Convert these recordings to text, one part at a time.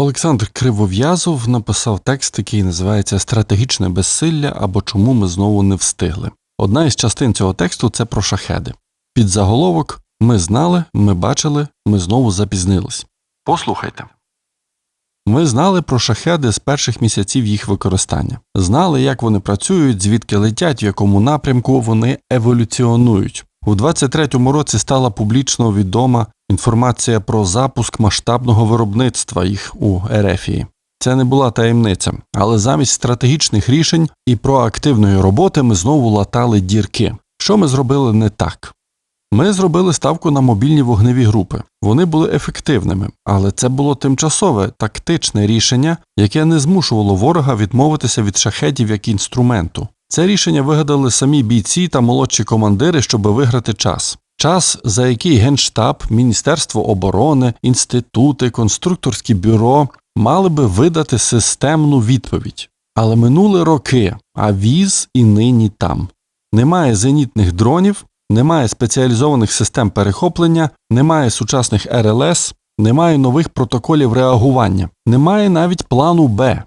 Олександр Кривов'язов написав текст, який називається Стратегічне безсилля або Чому ми знову не встигли. Одна із частин цього тексту це про шахеди. Під заголовок Ми знали, ми бачили, ми знову запізнились. Послухайте. Ми знали про шахеди з перших місяців їх використання, знали, як вони працюють, звідки летять, в якому напрямку вони еволюціонують. У 23-му році стала публічно відома інформація про запуск масштабного виробництва їх у Ерефії. Це не була таємниця, але замість стратегічних рішень і проактивної роботи ми знову латали дірки. Що ми зробили не так? Ми зробили ставку на мобільні вогневі групи. Вони були ефективними, але це було тимчасове тактичне рішення, яке не змушувало ворога відмовитися від шахедів як інструменту. Це рішення вигадали самі бійці та молодші командири, щоб виграти час. Час, за який Генштаб, Міністерство оборони, інститути, конструкторські бюро мали би видати системну відповідь. Але минули роки, а віз і нині там. Немає зенітних дронів, немає спеціалізованих систем перехоплення, немає сучасних РЛС, немає нових протоколів реагування, немає навіть плану Б.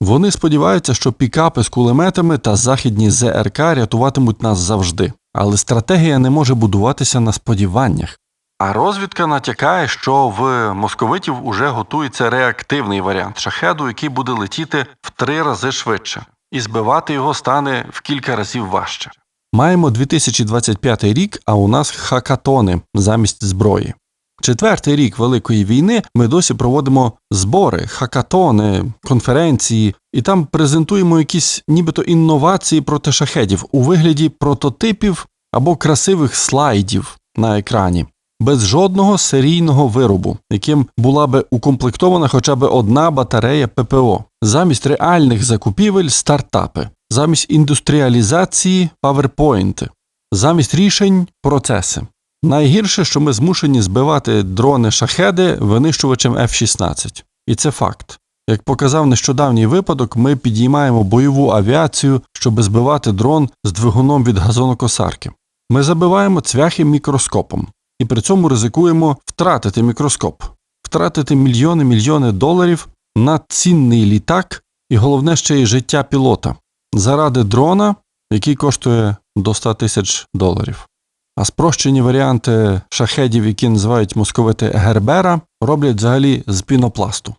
Вони сподіваються, що пікапи з кулеметами та західні ЗРК рятуватимуть нас завжди, але стратегія не може будуватися на сподіваннях. А розвідка натякає, що в московитів уже готується реактивний варіант шахеду, який буде летіти в три рази швидше, і збивати його стане в кілька разів важче. Маємо 2025 рік, а у нас хакатони замість зброї. Четвертий рік Великої війни ми досі проводимо збори, хакатони, конференції, і там презентуємо якісь нібито інновації проти шахедів у вигляді прототипів або красивих слайдів на екрані, без жодного серійного виробу, яким була би укомплектована хоча б одна батарея ППО, замість реальних закупівель стартапи, замість індустріалізації паверпойнти, замість рішень процеси. Найгірше, що ми змушені збивати дрони шахеди винищувачем F-16. І це факт. Як показав нещодавній випадок, ми підіймаємо бойову авіацію, щоб збивати дрон з двигуном від газонокосарки. Ми забиваємо цвяхи мікроскопом і при цьому ризикуємо втратити мікроскоп, втратити мільйони мільйони доларів на цінний літак і головне ще й життя пілота заради дрона, який коштує до 100 тисяч доларів. А спрощені варіанти шахедів, які називають московити Гербера, роблять взагалі з пінопласту.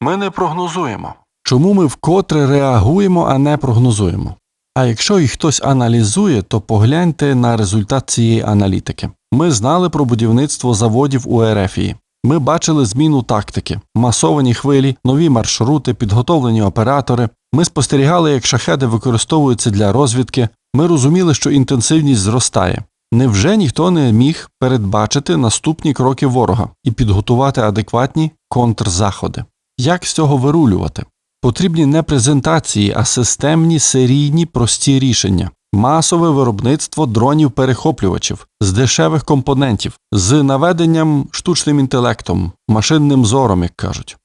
Ми не прогнозуємо. Чому ми вкотре реагуємо, а не прогнозуємо? А якщо і хтось аналізує, то погляньте на результат цієї аналітики. Ми знали про будівництво заводів у Ерефії. Ми бачили зміну тактики, масовані хвилі, нові маршрути, підготовлені оператори. Ми спостерігали, як шахеди використовуються для розвідки. Ми розуміли, що інтенсивність зростає. Невже ніхто не міг передбачити наступні кроки ворога і підготувати адекватні контрзаходи? Як з цього вирулювати? Потрібні не презентації, а системні серійні прості рішення, масове виробництво дронів-перехоплювачів з дешевих компонентів, з наведенням штучним інтелектом, машинним зором, як кажуть.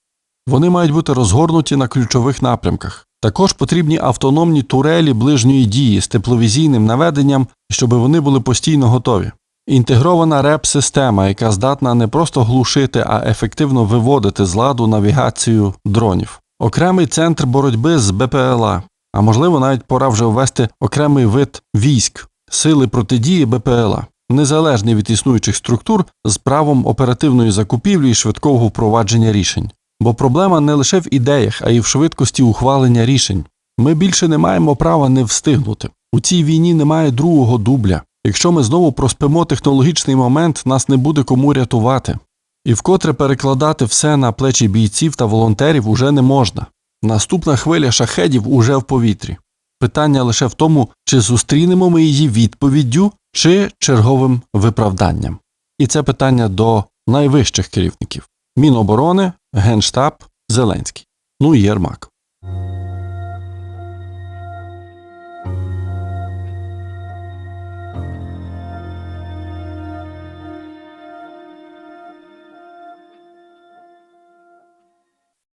Вони мають бути розгорнуті на ключових напрямках. Також потрібні автономні турелі ближньої дії з тепловізійним наведенням, щоб вони були постійно готові. Інтегрована реп-система, яка здатна не просто глушити, а ефективно виводити з ладу навігацію дронів, окремий центр боротьби з БПЛА, а можливо навіть пора вже ввести окремий вид військ, сили протидії БПЛА, незалежні від існуючих структур з правом оперативної закупівлі і швидкого впровадження рішень. Бо проблема не лише в ідеях, а й в швидкості ухвалення рішень. Ми більше не маємо права не встигнути. У цій війні немає другого дубля. Якщо ми знову проспимо технологічний момент, нас не буде кому рятувати. І вкотре перекладати все на плечі бійців та волонтерів уже не можна. Наступна хвиля шахедів уже в повітрі. Питання лише в тому, чи зустрінемо ми її відповіддю чи черговим виправданням. І це питання до найвищих керівників Міноборони, Генштаб, Зеленський, ну і Єрмак.